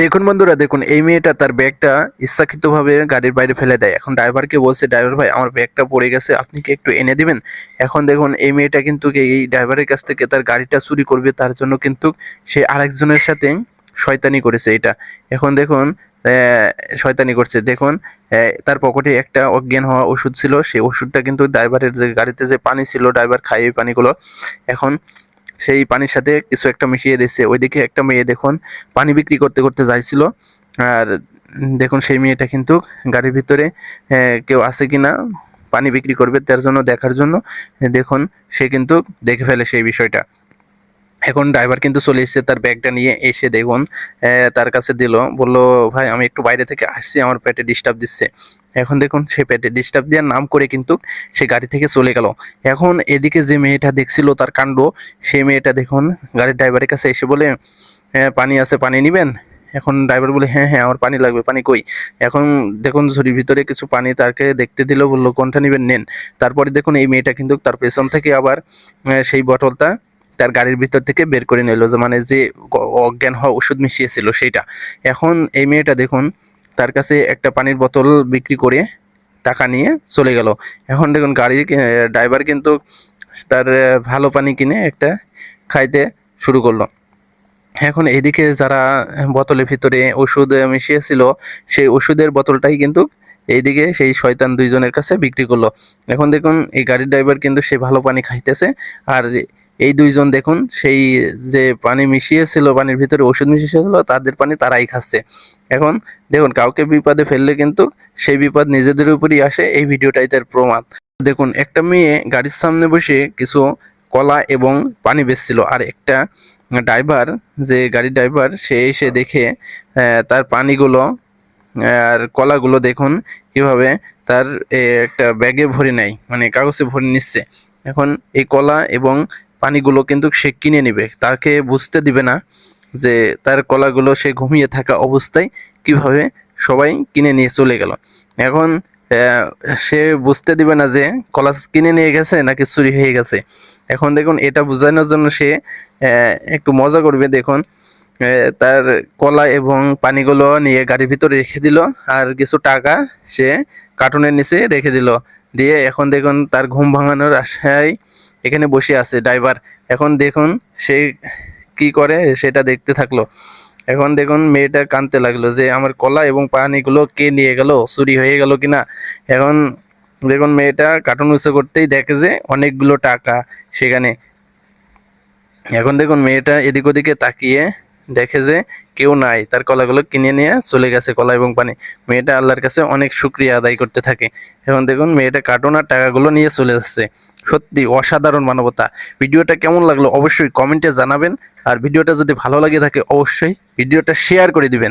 দেখুন বন্ধুরা, দেখুন, এই মেয়েটা তার ব্যাগটা ইচ্ছাকৃতভাবে গাড়ির বাইরে ফেলে দেয়। এখন ড্রাইভারকে বলছে, ড্রাইভার ভাই, আমার ব্যাগটা পড়ে গেছে, আপনি কি একটু এনে দিবেন? এখন দেখুন, এই মেয়েটা কিন্তু এই ড্রাইভারের কাছ থেকে তার গাড়িটা চুরি করবে, তার জন্য কিন্তু সে আরেকজনের সাথে শয়তানি করেছে এটা। এখন দেখুন শয়তানি করছে। দেখুন তার পকেটে একটা অজ্ঞান হওয়া ওষুধ ছিল, সেই ওষুধটা কিন্তু ড্রাইভারের যে গাড়িতে যে পানি ছিল, ড্রাইভার ওই পানিগুলো, এখন সেই পানির সাথে কিছু একটা মিশিয়ে দিচ্ছে ওইদিকে একটা মেয়ে দেখুন পানি বিক্রি করতে করতে যাইছিল। আর দেখুন সেই মেয়েটা কিন্তু গাড়ির ভিতরে কেউ আছে কি না পানি বিক্রি করবে তার জন্য, দেখার জন্য দেখুন সে কিন্তু দেখে ফেলে সেই বিষয়টা। এখন ড্রাইভার কিন্তু চলে এসেছে, তার ব্যাগটা নিয়ে এসে দেখুন তার কাছে দিল, বলল, ভাই, আমি একটু বাইরে থেকে আসছি, আমার পেটে ডিস্টার্ব দিচ্ছে। এখন দেখুন, সে পেটে ডিস্টার্ব দেওয়ার নাম করে কিন্তু সে গাড়ি থেকে চলে গেল। এখন এদিকে যে মেয়েটা দেখছিল, তার কাণ্ড সেই মেয়েটা দেখুন, গাড়ির ড্রাইভারের কাছে এসে বলে হ্যাঁ পানি আছে, পানি নিবেন? এখন ড্রাইভার বলে হ্যাঁ হ্যাঁ আমার পানি লাগবে, পানি কই? এখন দেখুন, ঝুড়ির ভিতরে কিছু পানি তাকে দেখতে দিল, বলল, কোনটা নেবেন, নেন। তারপরে দেখুন, এই মেয়েটা কিন্তু তার পেছন থেকে আবার সেই বটলটা তার গাড়ির ভিতর থেকে বের করে নিল মানে যে অজ্ঞান হওয়া ওষুধ মিশিয়েছিল সেইটা। এখন এই মেয়েটা দেখুন, তার কাছে একটা পানির বোতল বিক্রি করে টাকা নিয়ে চলে গেল। এখন দেখুন গাড়ির ড্রাইভার কিন্তু তার ভালো পানি কিনে একটা খাইতে শুরু করল। এখন এদিকে যারা বোতলের ভিতরে ওষুধ মিশিয়েছিল, সেই ওষুধের বোতলটাই কিন্তু এইদিকে সেই শয়তান দুইজনের কাছে বিক্রি করল। এখন দেখুন, এই গাড়ির ড্রাইভার কিন্তু সে ভালো পানি খাইতেছে, আর এই দুইজন দেখুন, সেই যে পানি মিশিয়েছিল, পানির ভিতরে ওষুধ মিশিয়েছিল, তাদের পানি তারাই খাচ্ছে। এখন দেখুন, কাউকে বিপদে ফেললে কিন্তু সেই বিপদ নিজেদের উপরই আসে, এই ভিডিওটাই তার প্রমাণ। দেখুন, একটা মেয়ে গাড়ির সামনে বসে কিছু কলা এবং পানি বেচছিল, আর একটা ড্রাইভার, যে গাড়ির ড্রাইভার, সে এসে দেখে তার পানিগুলো, আর কলাগুলো দেখুন, কীভাবে তার একটা ব্যাগে ভরে নেয় মানে কাগজে ভরে নিচ্ছে। এখন এই কলা এবং পানিগুলো কিন্তু সে কিনে নেবে। তাকে বুঝতে দিবে না যে তার কলাগুলো সে ঘুমিয়ে থাকা অবস্থায় কীভাবে সবাই কিনে নিয়ে চলে গেল। এখন সে বুঝতে দিবে না যে কলা কিনে নিয়ে গেছে নাকি চুরি হয়ে গেছে। এখন দেখুন, এটা বোঝানোর জন্য সে একটু মজা করবে। দেখুন তার কলা এবং পানিগুলো নিয়ে গাড়ির ভিতরে রেখে দিল আর কিছু টাকা সে কার্টুনের নিচে রেখে দিল। দিয়ে এখন দেখুন, তার ঘুম ভাঙানোর আশায় এখানে বসে আছে ড্রাইভার। এখন দেখুন সে কি করে, সেটা দেখতে থাকল। এখন দেখুন মেয়েটা কাঁদতে লাগল যে, আমার কলা এবং পানিগুলো কে নিয়ে গেল? চুরি হয়ে গেল কি না? এখন দেখুন মেয়েটা কার্টুন উঁচু করতেই দেখে যে, অনেকগুলো টাকা সেখানে। এখন দেখুন মেয়েটা এদিক ওদিকে তাকিয়ে দেখে যে কেউ নাই, তার কলাগুলো কিনে নিয়ে চলে গেছে কলা এবং পানি। মেয়েটা আল্লাহর কাছে অনেক সুক্রিয়া আদায় করতে থাকে। এবং দেখুন, মেয়েটা কার্টুন আর টাকাগুলো নিয়ে চলে যাচ্ছে সত্যি অসাধারণ মানবতা। ভিডিওটা কেমন লাগল অবশ্যই কমেন্টে জানাবেন। আর ভিডিওটা যদি ভালো লাগে থাকে, অবশ্যই ভিডিওটা শেয়ার করে দিবেন।